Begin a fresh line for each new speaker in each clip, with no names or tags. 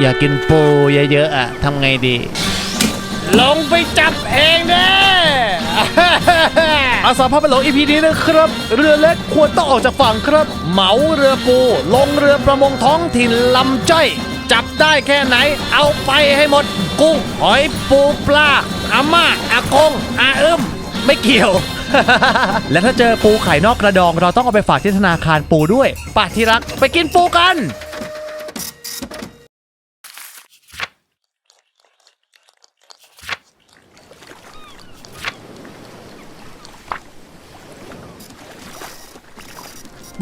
อยากกินปูเยอะๆอะทำไงดี
ลงไปจับเองเด้
อาสาพาไปหลงอีพีนี้นะครับ เรือเล็กควรต้องออกจากฝั่งครับ เหมาเรือปู ลงเรือประมงท้องถิ่นลำจ้อย จับได้แค่ไหน เอาไปให้หมด กุ้งหอยปูปลาอาม่าอากงอาเอิมไม่เกี่ยว และถ้าเจอปูไข่นอกกระดอง เราต้องเอาไปฝากที่ธนาคารปูด้วยป่าที่รักไปกินปูกัน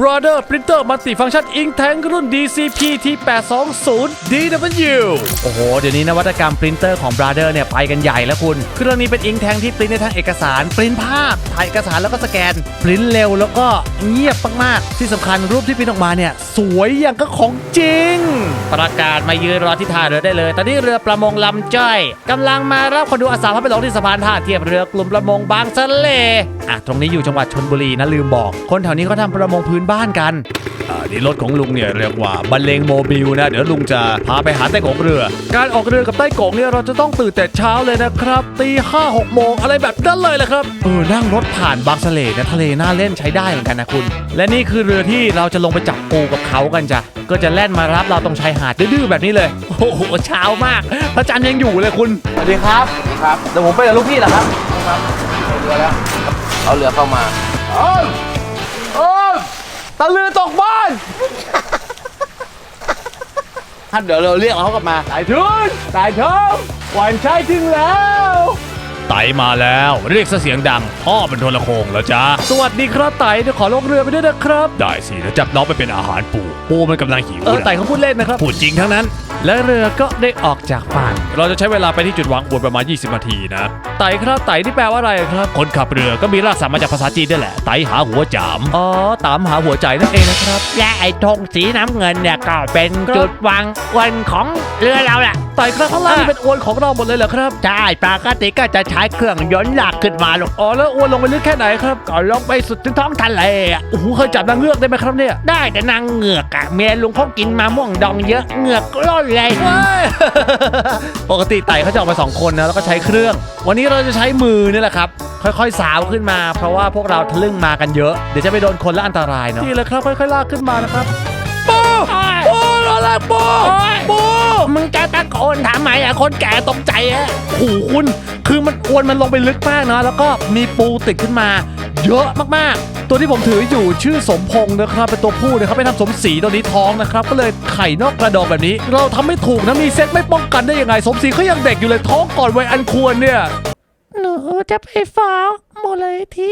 Brother Printer Multifunction Ink Tank รุ่น DCP T820 DW โอ้โห เดี๋ยวนี้นวัตกรรมปรินเตอร์ของ Brother เนี่ยไปกันใหญ่แล้วคุณ เครื่องนี้เป็น Ink Tank ที่ปริ้นได้ทั้งเอกสาร ปริ้นภาพ ถ่ายเอกสารแล้วก็สแกน ปริ้นเร็วแล้วก็เงียบมากๆ ที่สำคัญรูปที่ปริ้นออกมาเนี่ย สวยอย่างก็ของจริง ประกาศมายืนรอที่ท่าเรือได้เลย ตอนนี้เรือประมงลำจ้อยกำลังมารับคนดูอาสาพาไปลงที่สะพานท่าเทียบเรือกลุ่มประมงบางสะเล อะตรงนี้อยู่จังหวัดชนบุรีนะลืมบอก คนแถวนี้เขาทำประมงพื้นบ้านกันอ่านี่รถของลุงเนี่ยเรียกว่าบรรเลงโมบิลนะ เดี๋ยวลุงจะพาไปหาไต้กงเรือ การออกเรือกับไต้กงเนี่ยเราจะต้องตื่นแต่เช้าเลยนะครับตีห้าหกโมงอะไรแบบนั้นเลยแหละครับเออนั่งรถผ่านบางสะเลนะทะเลน่าเล่นใช้ได้เหมือนกันนะคุณ และนี่คือเรือที่เราจะลงไปจับปูกับเขากันจ้ะก็จะแล่นมารับเราตรงชายหาดดื้อๆแบบนี้เลยโอ้โหเช้ามากพระจันทร์ยังอยู่เลยคุณสวัสดีครับสวัสดี
ครับ
เดี๋ยวผมไปกับลูกพี่เหรอครับ
เรือแล้ว เอาเรือเข้ามา
เออเออตะลือตกบ้านท่านเดี๋ยวเราเรียกเขากลับมาสายทุนสายทองหวานใช้ถึงแล้ว ไตมาแล้ว เรียกเสียงดัง พ่อเป็นโทรโคงแล้วจ้าสวัสดีครับไตเดี๋ยวขอลงเรือไปด้วยนะครับ ได้สิแล้วจับน้องไปเป็นอาหารปูปูมันกำลังหิวเออไตเขาพูดเล่นนะครับพูดจริงทั้งนั้น และเรือก็ได้ออกจากฝั่งเราจะใช้เวลาไปที่จุดวางอวนประมาณ 20 นาทีนะไตครับไตที่แปลว่าอะไรครับ คนขับเรือก็มีรากศัพท์มาจากภาษาจีนด้วยแหละไตหาหัวจามอ๋อตามหาหัวใจนั่นเองนะครับ
และไอ้ธงสีน้ำเงินเนี่ยก็เป็นจุดวางอวนของเรือเราแหละ
ไตครับข้างล่างนี่เป็นอวนของเราหมดเลยเหรอครับ
ใช่ปกติก็จะใช้เครื่องยนต์ลากขึ้นมาลง
อ๋อแล้วอวนลงไปลึกแค่ไหนครับ
ก็ลงไปสุดถึงท้องทะเลอะ
โอ้โหเคยจับนางเงือกได้ไหมครับเนี่ย
ได้แต่นางเหงือกอะเมียลุงเขากินมาม่วงดองเยอะเหงือกร่นเลย
ว้าย ปกติไต่เขาจะออกมาสองคนนะแล้วก็ใช้เครื่อง วันนี้เราจะใช้มือนี่แหละครับ ค่อยๆสาวขึ้นมา เพราะว่าพวกเราทะลึ่งมากันเยอะเดี๋ยวจะไปโดนคนและอันตรายเนาะนี่แหละครับค่อยๆลากขึ้นมานะครับปูปู รอแลกปูปู
มึงจะตะโกนทำไมอะคนแก่ตกใจอะ
โอ้โหคุณ คือมันอวนมันลงไปลึกมากนะแล้วก็มีปูติดขึ้นมา เยอะมากๆ ตัวที่ผมถืออยู่ชื่อสมพงษ์นะครับเป็นตัวผู้นะครับไปทำสมศรีตัวนี้ท้องนะครับ ก็เลยไข่นอกกระดองแบบนี้ เราทำไม่ถูกนะมีเซ็ตไม่ป้องกันได้ยังไง สมศรีเขายังเด็กอยู่เลยท้องก่อนวัยอันควรเนี่ย
หนูจะไปฟ้องมูลนิธิ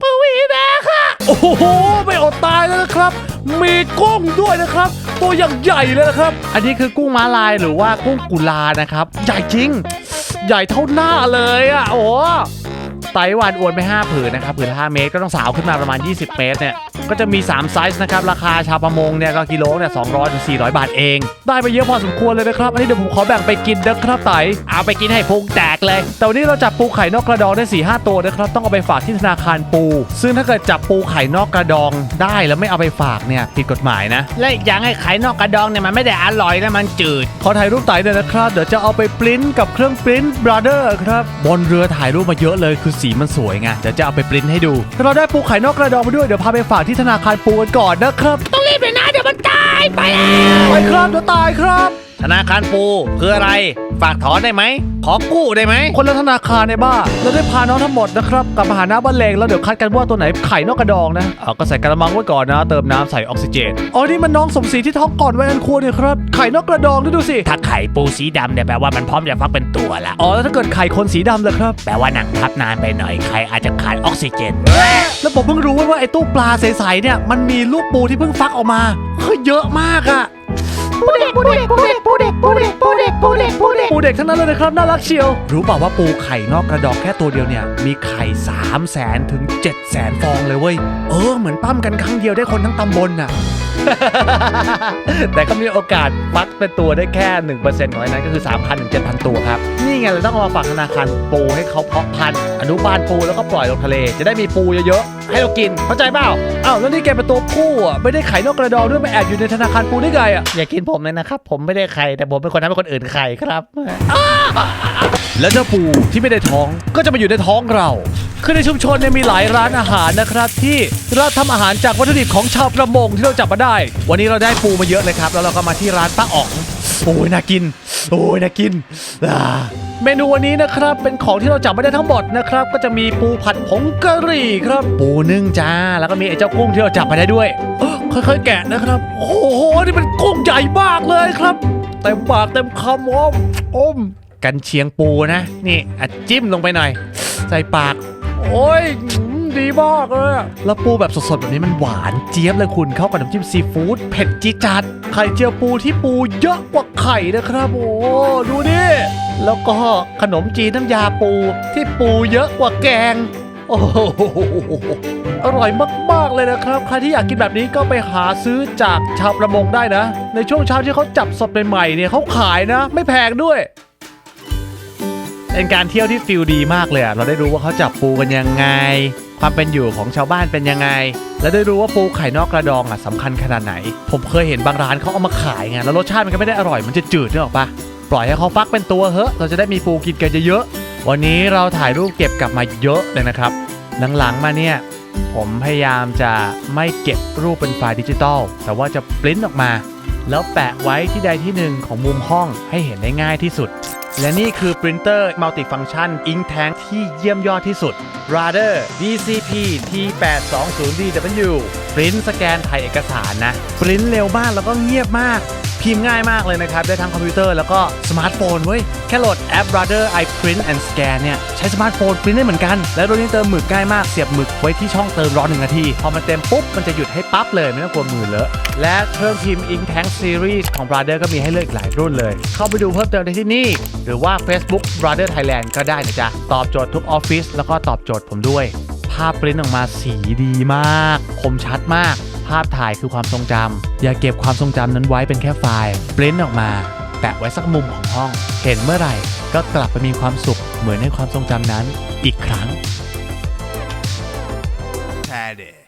ปวีนาค่ะ
โอ้โหไม่อดตายแล้วนะครับ มีกุ้งด้วยนะครับ ตัวอย่างใหญ่เลยนะครับ อันนี้คือกุ้งม้าลายหรือว่ากุ้งกุลานะครับ ใหญ่จริง ใหญ่เท่าหน้าเลยอะโอ้ ไต้หวันอวนไป5ผืนนะครับผืนละ5เมตรก็ต้องสาวขึ้นมาประมาณ 20 เมตรเนี่ยก็จะมี 3 ไซส์นะครับ ราคาชาวประมงเนี่ยก็กิโลเนี่ย200ถึง400 บาทเอง ได้ไปเยอะพอสมควรเลยนะครับ อันนี้เดี๋ยวผมขอแบ่งไปกินนะครับไต
เอาไปกินให้พุงแตกเลย
แต่วันนี้เราจับปูไข่นอกกระดองได้4ี่ห้าตัวนะครับต้องเอาไปฝากที่ธนาคารปู ซึ่งถ้าเกิดจับปูไข่นอกกระดองได้แล้วไม่เอาไปฝากเนี่ยผิดกฎหมายนะ
และอีกอย่างไอ้ไข่นอกกระดองเนี่ยมันไม่ได้อร่อยนะมันจืด
ขอถ่ายรูปไต่เลยนะครับเดี๋ยวจะเอาไปปริ้นกับเครื่องปริ้นบราเดอร์ครับบนเรือถ่ายรูปมาเยอะเลยคือสีมันสวยไงเดี๋ยวจะเอาไปปริ้นให้ดูเราได้ปูไข่นอกกระดองไปด้วยเดี๋ยวพาไปฝากที่ธนาคารปูกันก่อนนะครับ
ต้องรีบเลยนะเดี๋ยวมันตายไปแล้ว
ไปครับเดี๋ยวตายครับ
ธนาคารปูคืออะไร ฝากถอนได้ไหม ขอกู้ได้ไหม
คนละธนาคารในบ้าเราได้พาน้องทั้งหมดนะครับกลับมาหาน้าบ้านเลงแล้วเดี๋ยวคัดกันว่าตัวไหนไข่นอกกระดองนะเอาก็ใส่กระมังไว้ก่อนนะ เติมน้ำใส่ออกซิเจนอ๋อนี่มันน้องสมศรีที่ท้องก่อนวัยอันควรเนี่ยครับไข่นอกกระดองด้วยดูสิ
ถ้าไข่ปูสีดำเนี่ยแปลว่ามันพร้อมจะฟักเป็นตัวละ
อ๋อแล้วถ้าเกิดไข่คนสีดำเลยครับ
แปลว่าหนังทับนานไปหน่อยไข่อาจจะขาดออกซิเจน
แล้วผมเพิ่งรู้ว่าไอ้ตู้ปลาใสๆเนี่ยมันมีลูกปูที่เพิ่งฟักออกมาเฮ้ยเยอะมากอะ
ปูเด็กปูเด็กปูเด็กปูเด็กปูเด็กปูเด็กปูเด็กปูเด็ก
ปูเด็กทั้งนั้นเลยนะครับน่ารักเชียว รู้เปล่าว่าปูไข่นอกกระดองแค่ตัวเดียวเนี่ยมีไข่3 0 0แสนถึง7 0 0แสนฟองเลยเว้ยเออเหมือนปั้มกันครั้งเดียวได้คนทั้งตำบลน่ะ แต่ก็มีโอกาสฟักเป็นตัวได้แค่ 1%ของไอ้นั้นก็คือ 3,000ถึง7,000 ตัวครับ นี่ไงเราต้องเอามาฝากธนาคารปูให้เขาเพาะพันธุ์อนุบาลปูแล้วก็ปล่อยลงทะเล จะได้มีปูเยอะๆ ให้เรากิน เข้าใจเปล่าอ้าวแล้วนี่แกเป็นตัวผู้อะไม่ได้ไข่นอกกระดองด้วยมาแอบอยู่ในธนาคารปูได้ไงอะ
อย่ากินผมเลยนะครับผมไม่ได้ไข่แต่ผมเป็นคนทำให้คนอื่นไข่ครับ
แล้วเจ้าปูที่ไม่ได้ท้องก็จะมาอยู่ในท้องเรา คือในชุมชนเนี่ยมีหลายร้านอาหารนะครับ ที่เราทำอาหารจากวัตถุดิบของชาวประมงที่เราจับมาได้ วันนี้เราได้ปูมาเยอะเลยครับ แล้วเราก็มาที่ร้านป้าอ๋องโอ้ยน่ากิน โอ้ยน่ากินอ่าเมนูวันนี้นะครับเป็นของที่เราจับไม่ได้ทั้งหมดนะครับ ก็จะมีปูผัดผงกะหรี่ครับ ปูนึ่งจ้า แล้วก็มีไอ้เจ้ากุ้งที่เราจับมาได้ด้วยเอ้อค่อยๆแกะนะครับ โอ้โหนี่เป็นกุ้งใหญ่มากเลยครับเต็มปากเต็มคำอมอม กันเชียงปูนะ นี่อะจิ้มลงไปหน่อย ใส่ปาก โอ้ยอืมดีมากเลยอะแล้วปูแบบสดๆ แบบนี้มันหวานเจี๊ยบเลยคุณเข้ากับน้ำจิ้มซีฟู้ดเผ็ดจี๊ดจัด ไข่เจียวปูที่ปูเยอะกว่าไข่นะครับ โอ้ดูดิแล้วก็ขนมจีนน้ำยาปูที่ปูเยอะกว่าแกง โอ้โหอร่อยมาก ๆ เลยนะครับ ใครที่อยากกินแบบนี้ก็ไปหาซื้อจากชาวประมงได้นะ ในช่วงเช้าที่เขาจับสดใหม่ๆเนี่ยเขาขายนะ ไม่แพงด้วย เป็นการเที่ยวที่ฟิลดีมากเลยอะเราได้รู้ว่าเขาจับปูกันยังไง ความเป็นอยู่ของชาวบ้านเป็นยังไง และได้รู้ว่าปูไข่นอกกระดองอะสำคัญขนาดไหน ผมเคยเห็นบางร้านเขาเอามาขายไงแล้วรสชาติมันก็ไม่ได้อร่อยมันจะจืดนึกออกปะปล่อยให้เขาฟักเป็นตัวเฮ้เราจะได้มีปูกินกันเยอะๆวันนี้เราถ่ายรูปเก็บกลับมาเยอะเลยนะครับหลังๆมาเนี่ยผมพยายามจะไม่เก็บรูปเป็นไฟล์ดิจิตอลแต่ว่าจะปริ้นออกมา แล้วแปะไว้ที่ใดที่หนึ่งของมุมห้องให้เห็นได้ง่ายที่สุด และนี่คือปรินเตอร์มัลติฟังก์ชันอิงแทงที่เยี่ยมยอดที่สุด Rader DCP T820DW ปริ้นสแกนถ่ายเอกสารนะ ปริ้นเร็วมากแล้วก็เงียบมาก พิมพ์ง่ายมากเลยนะครับ ได้ทั้งคอมพิวเตอร์แล้วก็สมาร์ทโฟนเว้ย แค่โหลดแอป Rader I Print and Scan เนี่ย ใช้สมาร์ทโฟนปริ้นได้เหมือนกัน และตัวนี้เติมหมึกง่ายมากเสียบหมึกไว้ที่ช่องเติมร้อนหนึ่งนาที พอมันเต็มปุ๊บ มันจะหยุดให้ปั๊บเลย ไม่ต้องกลัวมือเลอะและเครื่องพิมพ์ Ink Tank Series ของ Brother ก็มีให้เลือกอีกหลายรุ่นเลย เข้าไปดูเพิ่มเติมได้ที่นี่ หรือว่า Facebook Brother Thailand ก็ได้นะจ๊ะตอบโจทย์ทุกออฟฟิศแล้วก็ตอบโจทย์ผมด้วย ภาพปริ้นออกมาสีดีมาก คมชัดมาก ภาพถ่ายคือความทรงจำอย่าเก็บความทรงจำนั้นไว้เป็นแค่ไฟล์ปริ้นออกมา แปะไว้สักมุมของห้อง เห็นเมื่อไหร่ก็กลับไปมีความสุขเหมือนในความทรงจำนั้นอีกครั้ง
Had it.